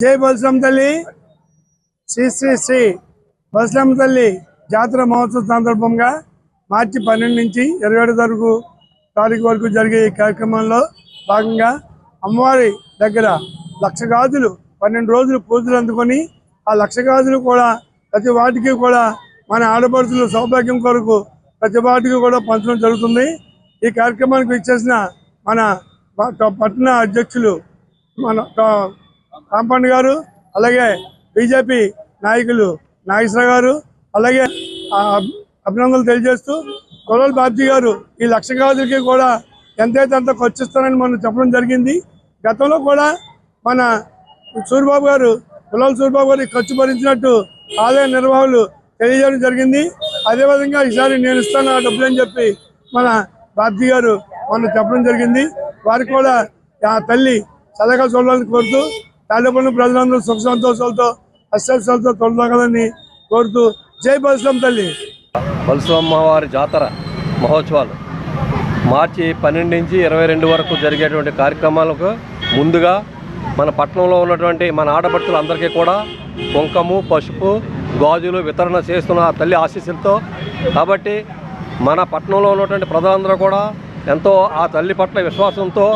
జై బలసం తల్లి. శ్రీ శ్రీ శ్రీ బలసం తల్లి జాతర మహోత్సవ సందర్భంగా మార్చి పన్నెండు నుంచి ఇరవై ఏడు వరకు తారీఖు వరకు జరిగే ఈ కార్యక్రమంలో భాగంగా అమ్మవారి దగ్గర లక్ష గాజులు పన్నెండు రోజులు పూజలు అందుకొని ఆ లక్ష గాజులు కూడా ప్రతి వాటికి కూడా మన ఆడపడుచులు సౌభాగ్యం కొరకు ప్రతి వాటికి కూడా పంచడం జరుగుతుంది. ఈ కార్యక్రమానికి ఇచ్చేసిన మన ప- పట్టణ అధ్యక్షులు మన కాంపౌండ్ గారు అలాగే బీజేపీ నాయకులు నాగేశ్వర గారు అలాగే ఆ, అభినందనలు తెలియజేస్తూ కొలల్ బాబ్జీ గారు ఈ లక్ష గాజులకి కూడా ఎంతైతే అంత ఖర్చు ఇస్తానని మనం చెప్పడం జరిగింది. గతంలో కూడా మన సూర్యబాబు గారు కులాల సూర్యబాబు గారు ఖర్చు భరించినట్టు ఆలయ నిర్వాహకులు తెలియజేయడం జరిగింది. అదేవిధంగా ఈసారి నేను ఇస్తాను ఆ డబ్బులు అని చెప్పి మన బాబ్జీ గారు మొన్న చెప్పడం జరిగింది. వారికి కూడా ఆ తల్లి సలహా చూడాలని కోరుతూ తాడేపల్లి ప్రజలందరూ సుఖ సంతోషాలతో అష్టలతో తొలగాలని కోరుతూ జై బలసం తల్లి. బలసమ్మవారి జాతర మహోత్సవాలు. మార్చి పన్నెండు నుంచి ఇరవై రెండు వరకు జరిగేటువంటి కార్యక్రమాలకు ముందుగా మన పట్టణంలో ఉన్నటువంటి మన ఆడపడుతులందరికీ కూడా కుంకము పసుపు గాజులు వితరణ చేస్తున్న ఆ తల్లి ఆశీస్సులతో. కాబట్టి మన పట్టణంలో ఉన్నటువంటి ప్రజలందరూ కూడా ఎంతో ఆ తల్లి పట్ల విశ్వాసంతో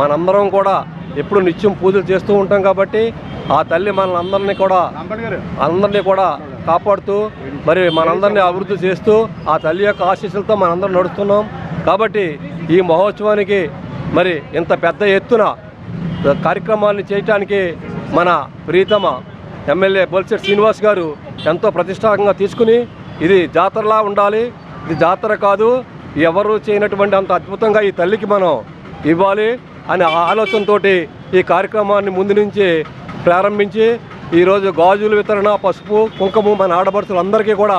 మనందరం కూడా ఎప్పుడు నిత్యం పూజలు చేస్తూ ఉంటాం కాబట్టి ఆ తల్లి మనల్ని కూడా అందరినీ కూడా కాపాడుతూ మరి మనందరినీ అభివృద్ధి చేస్తూ ఆ తల్లి యొక్క ఆశీస్సులతో మనందరం నడుస్తున్నాం. కాబట్టి ఈ మహోత్సవానికి మరి ఇంత పెద్ద ఎత్తున కార్యక్రమాన్ని చేయటానికి మన ప్రీతమ ఎమ్మెల్యే బొల్సెట్ శ్రీనివాస్ గారు ఎంతో ప్రతిష్టాత్మకంగా తీసుకుని ఇది జాతరలా ఉండాలి. ఇది జాతర కాదు ఎవరు చేయనటువంటి అంత అద్భుతంగా ఈ తల్లికి మనం ఇవ్వాలి. అనే ఆలోచనతో ఈ కార్యక్రమాన్ని ముందు నుంచి ప్రారంభించి ఈరోజు గాజుల వితరణ పసుపు కుంకుమ మన ఆడపడుచులందరికీ కూడా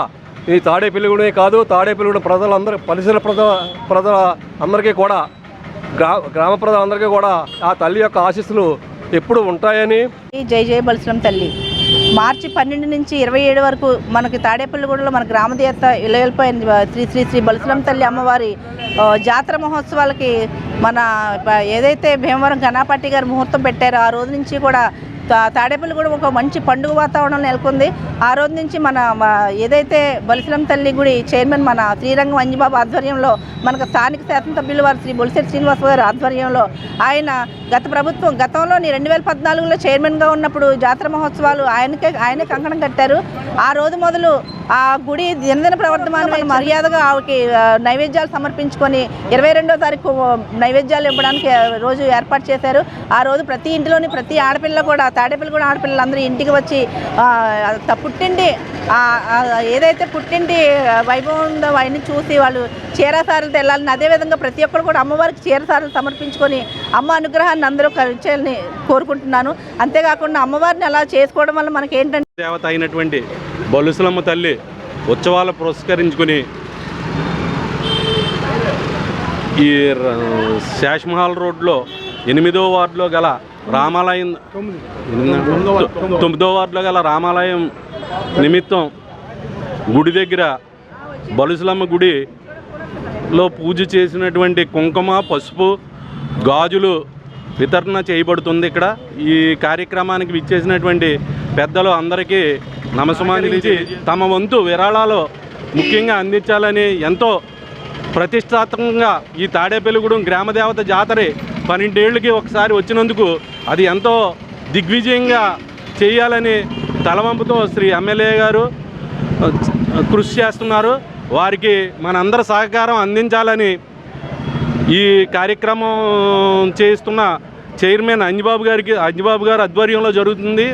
ఈ తాడేపల్లిగూడే కాదు తాడేపల్లిగూడ ప్రజలందరూ పరిసర ప్రజల ప్రజల అందరికీ కూడా గ్రా గ్రామ ప్రజలందరికీ కూడా ఆ తల్లి యొక్క ఆశీస్సులు ఎప్పుడు ఉంటాయని జై జై బలశ్రం తల్లి. మార్చి పన్నెండు నుంచి ఇరవై ఏడు వరకు మనకి తాడేపల్లిగూడలో మన గ్రామదేవత ఇలయల్పోయింది. శ్రీ శ్రీ శ్రీ బలశ్రం తల్లి అమ్మవారి జాతర మహోత్సవాలకి మన ఏదైతే భీమవరం ఘనాపట్టి గారు ముహూర్తం పెట్టారో ఆ రోజు నుంచి కూడా తా- కూడా ఒక మంచి పండుగ వాతావరణం నెలకొంది. ఆ రోజు నుంచి మన ఏదైతే బలిశ్రం తల్లి గుడి చైర్మన్ మన శ్రీరంగం అంజిబాబు ఆధ్వర్యంలో మనకు స్థానిక శాసనసభ్యులు వారు శ్రీ బొలిశెట్టి శ్రీనివాస్ గారు ఆధ్వర్యంలో ఆయన గత ప్రభుత్వం గతంలో రెండు వేల పద్నాలుగులో చైర్మన్గా ఉన్నప్పుడు జాతర మహోత్సవాలు ఆయనకే ఆయనే కంకణం కట్టారు. ఆ రోజు మొదలు ఆ గుడి దినదిన ప్రవర్తమాన మర్యాదగా ఆవికి నైవేద్యాలు సమర్పించుకొని ఇరవై రెండో తారీఖు నైవేద్యాలు ఇవ్వడానికి రోజు ఏర్పాటు చేశారు. ఆ రోజు ప్రతి ఇంటిలోని ప్రతి ఆడపిల్ల కూడా తాడేపిల్ల కూడా ఆడపిల్లలందరూ ఇంటికి వచ్చి త- పుట్టింటి ఏదైతే పుట్టింటి వైభవం ఉందో అవన్నీ చూసి వాళ్ళు చీరసారలు తెల్లాలని అదేవిధంగా ప్రతి ఒక్కరు కూడా అమ్మవారికి చీరసారలు సమర్పించుకొని అమ్మ అనుగ్రహాన్ని అందరూ కలిచాలని కోరుకుంటున్నాను. అంతేకాకుండా అమ్మవారిని అలా చేసుకోవడం వల్ల మనకి ఏంటంటే దేవత అయినటువంటి బలుసులమ్మ తల్లి ఉత్సవాలు పురస్కరించుకుని ఈ శాష్మహల్ రోడ్లో ఎనిమిదో వార్డులో గల రామాలయం తొమ్మిదో వార్డులో గల రామాలయం నిమిత్తం గుడి దగ్గర బలుసులమ్మ గుడిలో పూజ చేసినటువంటి కుంకుమ పసుపు గాజులు వితరణ చేయబడుతుంది ఇక్కడ. ఈ కార్యక్రమానికి విచ్చేసినటువంటి పెద్దలు అందరికీ నమస్మాంజలించి తమ వంతు విరాళాలు ముఖ్యంగా అందించాలని ఎంతో ప్రతిష్టాత్మకంగా ఈ తాడేపల్లిగూడెం గ్రామదేవత జాతర పన్నెండేళ్ళకి ఒకసారి వచ్చినందుకు అది ఎంతో దిగ్విజయంగా చేయాలని తలవంపుతో శ్రీ ఎమ్మెల్యే గారు కృషి చేస్తున్నారు. వారికి మనందరి సహకారం అందించాలని ఈ కార్యక్రమం చేస్తున్న చైర్మన్ అంజబాబు గారికి అంజబాబు గారు ఆధ్వర్యంలో జరుగుతుంది.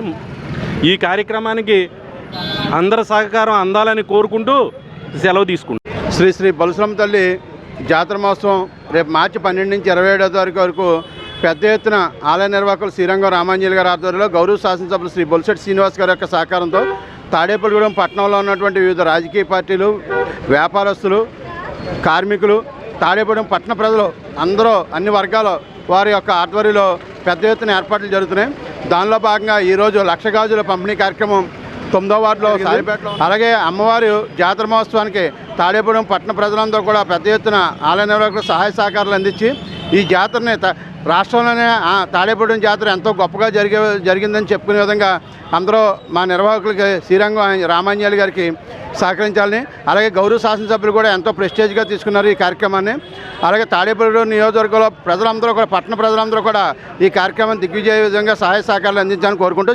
ఈ కార్యక్రమానికి అందరి సహకారం అందాలని కోరుకుంటూ సెలవు తీసుకుంటాం శ్రీ శ్రీ బలుశ్రమ తల్లి జాతర మహోత్సవం రేపు మార్చి పన్నెండు నుంచి ఇరవై ఏడో తారీఖు వరకు పెద్ద ఎత్తున ఆలయ నిర్వాహకులు శ్రీరంగం రామాంజలి గారి ఆధ్వర్యంలో గౌరవ శాసనసభ్యులు శ్రీ బొలిశెట్టి శ్రీనివాస్ గారి యొక్క సహకారంతో తాడేపల్లిగూడెం పట్టణంలో ఉన్నటువంటి వివిధ రాజకీయ పార్టీలు వ్యాపారస్తులు కార్మికులు తాడేపల్లిగూడెం పట్టణ ప్రజలు అందరూ అన్ని వర్గాలు వారి యొక్క ఆధ్వర్యంలో పెద్ద ఎత్తున ఏర్పాట్లు జరుగుతున్నాయి. దానిలో భాగంగా ఈరోజు లక్ష గాజుల పంపిణీ కార్యక్రమం తొమ్మిదో వార్డులో సాలిపేటలో అలాగే అమ్మవారి జాతర మహోత్సవానికి తాడేపూడెం పట్టణ ప్రజలందరూ కూడా పెద్ద ఎత్తున ఆలయ నిర్వాహకులు సహాయ సహకారాలు అందించి ఈ జాతరని త- రాష్ట్రంలోనే ఆ, తాడేపల్లి జాతర ఎంతో గొప్పగా జరిగే జరిగిందని చెప్పుకునే విధంగా అందరూ మా నిర్వాహకులకి శ్రీరంగం రామాన్యాలు గారికి సహకరించాలని అలాగే గౌరవ శాసనసభ్యులు కూడా ఎంతో ప్రెస్టేజ్గా తీసుకున్నారు ఈ కార్యక్రమాన్ని. అలాగే తాడేపల్లి నియోజకవర్గంలో ప్రజలందరూ కూడా పట్టణ ప్రజలందరూ కూడా ఈ కార్యక్రమాన్ని దిగ్విజయ విధంగా సహాయ సహకారాలు అందించాలని కోరుకుంటూ